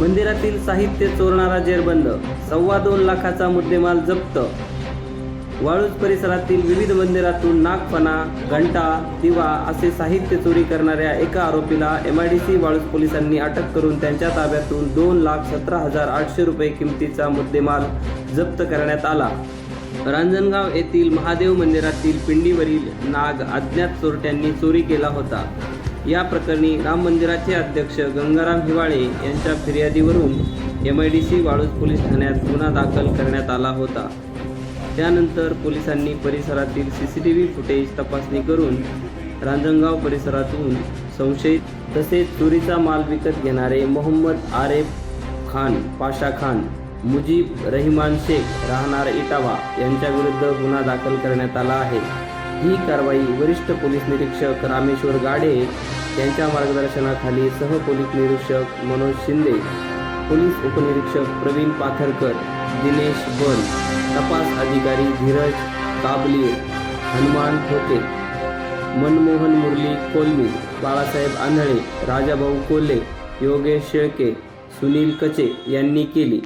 मंदिरातील साहित्य चोरणारा जेरबंद सव्वा दोन लाखाचा मुद्देमाल जप्त. वाळूज परिसरातील विविध मंदिरातून नागफणा घंटा दिवा असे साहित्य चोरी करणाऱ्या एका आरोपीला M I D C Waluj पोलिसांनी अटक करून त्यांच्या ताब्यातून दोन लाख सतरा हजार आठशे रुपये किमतीचा मुद्देमाल जप्त करण्यात आला. रांजणगाव येथील महादेव मंदिरातील पिंडीवरील नाग अज्ञात चोरट्यांनी चोरी केला होता. या प्रकरणी राम मंदिराचे अध्यक्ष गंगाराम हिवाळे यांच्या फिर्यादीवरून M I D C Waluj police ठाण्यात गुन्हा दाखल करण्यात आला होता. त्यानंतर पोलिसांनी परिसरातील C C T V footage तपासणी करून रांजणगाव परिसरातून संशयित तसेच चोरीचा माल विकत घेणारे मोहम्मद आरेफ खान पाशा खान मुजीब रहिमान शेख राहणार इटावा यांच्याविरुद्ध गुन्हा दाखल करण्यात आला आहे. ही कारवाई वरिष्ठ पोलीस निरीक्षक रामेश्वर गाडे यांच्या मार्गदर्शनाखाली सहपोलीस निरीक्षक मनोज शिंदे पोलीस उपनिरीक्षक प्रवीण पाथरकर दिनेश बल तपास अधिकारी धीरज काबली हनुमान ठोके मनमोहन मुरली कोलमी बाळासाहेब आंधळे राजाभाऊ कोल्हे योगेश शेळके सुनील कचे यांनी केली.